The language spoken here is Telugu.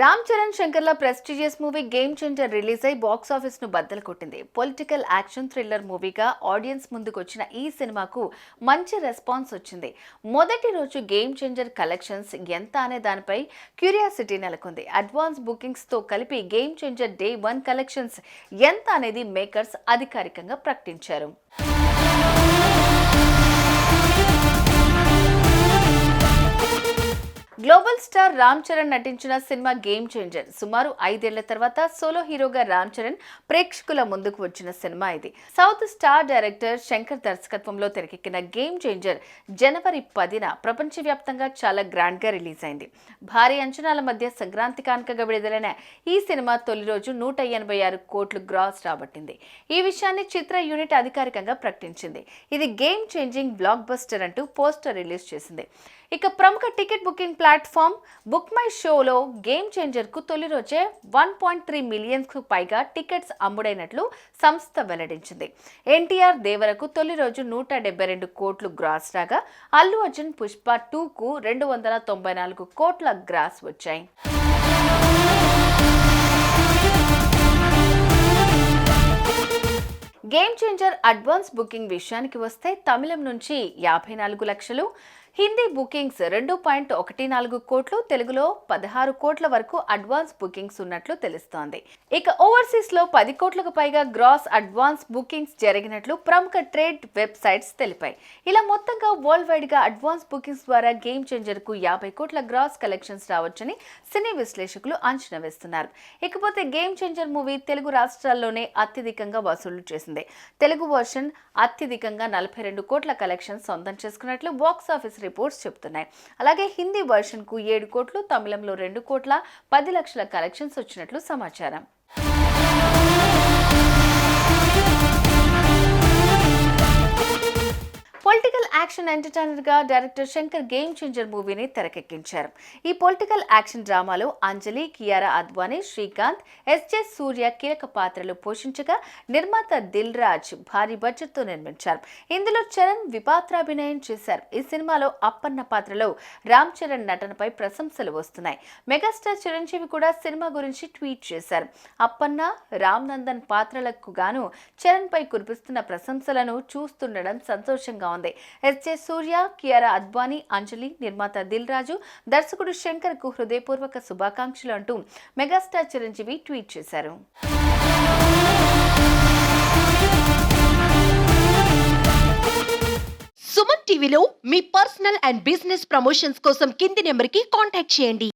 Ram Charan శంకర్ల prestigious movie game changer release అయి బాక్సాఫీస్ను బద్దలు కొట్టింది. పొలిటికల్ యాక్షన్ థ్రిల్లర్ మూవీగా ఆడియన్స్ ముందుకు వచ్చిన ఈ సినిమాకు మంచి రెస్పాన్స్ వచ్చింది. మొదటి రోజు గేమ్ చేంజర్ కలెక్షన్స్ ఎంత అనే దానిపై క్యూరియాసిటీ నెలకొంది. అడ్వాన్స్ బుకింగ్స్తో కలిపి game changer day one collections ఎంత అనేది మేకర్స్ అధికారికంగా ప్రకటించారు. గ్లోబల్ స్టార్ రామ్ చరణ్ నటించిన సినిమా గేమ్ చేంజర్ సుమారు ఐదేళ్ళ తర్వాత సోలో హీరోగా రామ్ చరణ్ ప్రేక్షకుల ముందుకు వచ్చిన సినిమా ఇది. సౌత్ స్టార్ డైరెక్టర్ శంకర్ దర్శకత్వంలో తెరకెక్కిన గేమ్ చేంజర్ జనవరి పదిన ప్రపంచవ్యాప్తంగా చాలా గ్రాండ్గా రిలీజ్ అయింది. భారీ అంచనాల మధ్య సంక్రాంతి కానుకగా విడుదలైన ఈ సినిమా తొలి రోజు నూట ఎనభై ఆరు కోట్లు గ్రాస్ రాబట్టింది. ఈ విషయాన్ని చిత్ర యూనిట్ అధికారికంగా ప్రకటించింది. ఇది గేమ్ చేంజింగ్ బ్లాక్ బస్టర్ అంటూ పోస్టర్ రిలీజ్ చేసింది. ఇక ప్రముఖ ticket booking platform book my షోలో గేమ్ చేంజర్కు తొలి రోజే వన్ పాయింట్ త్రీ మిలియన్స్కు పైగా టికెట్స్ అమ్ముడైనట్లు సంస్థ వెల్లడించింది. ఎన్టీఆర్ దేవరకు తొలి రోజు నూట డెబ్బై రెండు కోట్లు గ్రాస్ రాగా అల్లు అర్జున్ పుష్ప టూకు రెండు వందల తొంభై నాలుగు కోట్ల గ్రాస్ వచ్చాయి. గేమ్ చేంజర్ అడ్వాన్స్ బుకింగ్ విషయానికి వస్తే తమిళం నుంచి యాభై నాలుగు లక్షలు హిందీ బుకింగ్స్ రెండు పాయింట్ ఒకటి నాలుగు కోట్లు తెలుగులో పదహారు కోట్ల వరకు అడ్వాన్స్ బుకింగ్స్ ఉన్నట్లు తెలుస్తోంది. ఇక ఓవర్సీస్లో పది కోట్లకు పైగా గ్రాస్ అడ్వాన్స్ బుకింగ్స్ జరిగినట్లు ప్రముఖ ట్రేడ్ వెబ్సైట్స్ తెలిపాయి. ఇలా మొత్తంగా వరల్డ్ వైడ్గా అడ్వాన్స్ బుకింగ్స్ ద్వారా గేమ్ చేంజర్కు యాభై కోట్ల గ్రాస్ కలెక్షన్స్ రావచ్చని సినీ విశ్లేషకులు అంచనా వేస్తున్నారు. ఇకపోతే గేమ్ చేంజర్ మూవీ తెలుగు రాష్ట్రాల్లోనే అత్యధికంగా వసూలు చేసింది. తెలుగు వర్షన్ అత్యధికంగా నలభై రెండు కోట్ల కలెక్షన్స్ సొంతం చేసుకున్నట్లు బాక్స్ ఆఫీస్ రిపోర్ట్స్ చెబుతున్నాయి. అలాగే హిందీ వర్షన్కు ఏడు కోట్లు తమిళంలో రెండు కోట్ల పది లక్షల కలెక్షన్స్ వచ్చినట్లు సమాచారం. పొలిటికల్ ఎంటర్టైనర్గా డైరెక్టర్ శంకర్ గేమ్ చేంజర్ మూవీని తెరకెక్కించారు. ఈ పొలిటికల్ యాక్షన్ డ్రామాలో అంజలి కియారా అద్వానీ శ్రీకాంత్ ఎస్జే సూర్య కీలక పాత్రలు పోషించగా నిర్మాత దిల్ రాజ్ భారీ బడ్జెట్తో నిర్మించారు. ఇందులో చరణ్ విపాత్రాభినయం చేశారు. ఈ సినిమాలో అప్పన్న పాత్రలో రామ్ చరణ్ నటనపై ప్రశంసలు వస్తున్నాయి. మెగాస్టార్ చిరంజీవి కూడా సినిమా గురించి ట్వీట్ చేశారు. అప్పన్న రామ్ నందన్ పాత్రలకు గాను చరణ్ పై కురిపిస్తున్న ప్రశంసలను చూస్తుండడం సంతోషంగా ఉంది. ఎస్జే సూర్య కియారా అద్వానీ అంజలి నిర్మాత దిల్ రాజు దర్శకుడు శంకర్కు హృదయపూర్వక శుభాకాంక్షలు అంటూ మెగాస్టార్ చిరంజీవి ట్వీట్ చేశారు. సుమన్ టీవీలో మీ పర్సనల్ అండ్ బిజినెస్ ప్రమోషన్స్ కోసం కింది నెంబర్కి కాంటాక్ట్ చేయండి.